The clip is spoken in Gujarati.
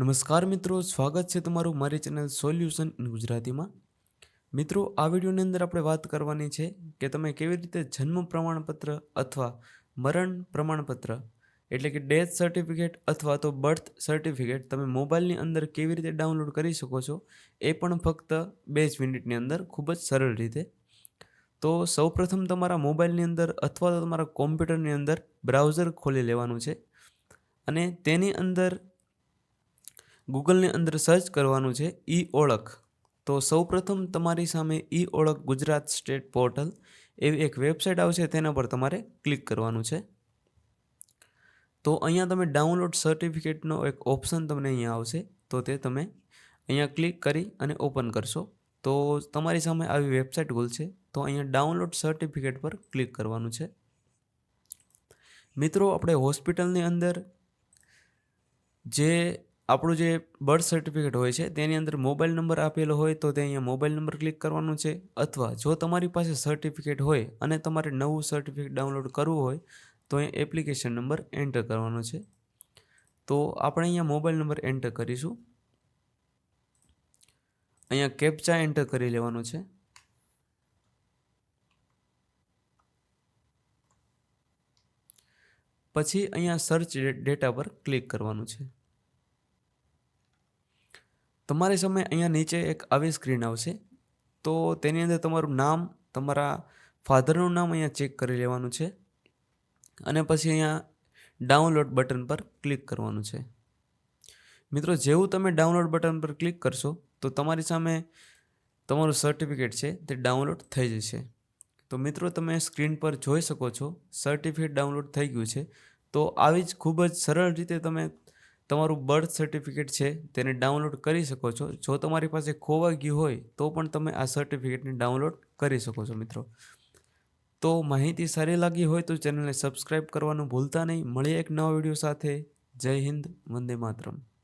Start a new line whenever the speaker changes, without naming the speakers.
નમસ્કાર મિત્રો, સ્વાગત છે તમારું મારી ચેનલ સોલ્યુશન ઇન ગુજરાતીમાં. મિત્રો, આ વિડીયોની અંદર આપણે વાત કરવાની છે કે તમે કેવી રીતે જન્મ પ્રમાણપત્ર અથવા મરણ પ્રમાણપત્ર, એટલે કે ડેથ સર્ટિફિકેટ અથવા તો બર્થ સર્ટિફિકેટ તમે મોબાઈલની અંદર કેવી રીતે ડાઉનલોડ કરી શકો છો, એ પણ ફક્ત બે જ મિનિટની અંદર ખૂબ જ સરળ રીતે. તો સૌપ્રથમ તમારા મોબાઈલની અંદર અથવા તો તમારા કોમ્પ્યુટરની અંદર બ્રાઉઝર ખોલી લેવાનું છે અને તેની અંદર ગૂગલની અંદર સર્ચ કરવાનું છે ઈ ઓળખ તો સૌપ્રથમ તમારી સામે ઈ ઓળખ ગુજરાત સ્ટેટ પોર્ટલ એવી એક વેબસાઇટ આવશે, તેના પર તમારે ક્લિક કરવાનું છે. તો અહીંયા તમે ડાઉનલોડ સર્ટિફિકેટનો એક ઓપ્શન તમને અહીંયા આવશે, તો તે તમે અહીંયા ક્લિક કરી અને ઓપન કરશો. તો તમારી સામે આવી વેબસાઇટ ખુલશે તો અહીંયા ડાઉનલોડ સર્ટિફિકેટ પર ક્લિક કરવાનું છે. મિત્રો, આપણે હોસ્પિટલની અંદર જે આપણું જે બર્થ સર્ટિફિકેટ હોય છે, તેની અંદર મોબાઈલ નંબર આપેલો હોય તો તે અહીંયા મોબાઈલ નંબર ક્લિક કરવાનો છે. અથવા જો તમારી પાસે સર્ટિફિકેટ હોય અને તમારે નવું સર્ટિફિકેટ ડાઉનલોડ કરવું હોય, તો અહીંયા એપ્લિકેશન નંબર એન્ટર કરવાનો છે. તો આપણે અહીંયા મોબાઈલ નંબર એન્ટર કરીશું. અહીંયા કેપ્ચા એન્ટર કરી લેવાનો છે. પછી અહીંયા સર્ચ ડેટા પર ક્લિક કરવાનું છે. તમારી સામે અહીંયા નીચે એક આવી સ્ક્રીન આવશે. તો તેની અંદર તમારું નામ, તમારા ફાધરનું નામ અહીંયા ચેક કરી લેવાનું છે. અને પછી અહીંયા ડાઉનલોડ બટન પર ક્લિક કરવાનું છે. મિત્રો, જેવું તમે ડાઉનલોડ બટન પર ક્લિક કરશો, તો તમારી સામે તમારું સર્ટિફિકેટ છે તે ડાઉનલોડ થઈ જશે. તો મિત્રો, તમે સ્ક્રીન પર જોઈ શકો છો સર્ટિફિકેટ ડાઉનલોડ થઈ ગયું છે. તો આવી જ ખૂબ જ સરળ રીતે તમે તમારું બર્થ સર્ટિફિકેટ છે, તેને ડાઉનલોડ કરી શકો છો. જો તમારી પાસે ખોવા ગયું હોય, તો પણ તમે આ સર્ટિફિકેટને ડાઉનલોડ કરી શકો છો મિત્રો. તો માહિતી સારી લાગી હોય તો ચેનલને સબસ્ક્રાઈબ કરવાનું ભૂલતા નહીં. મળીએ એક નવા વીડિયો સાથે. જય હિન્દ, વંદે માતરમ.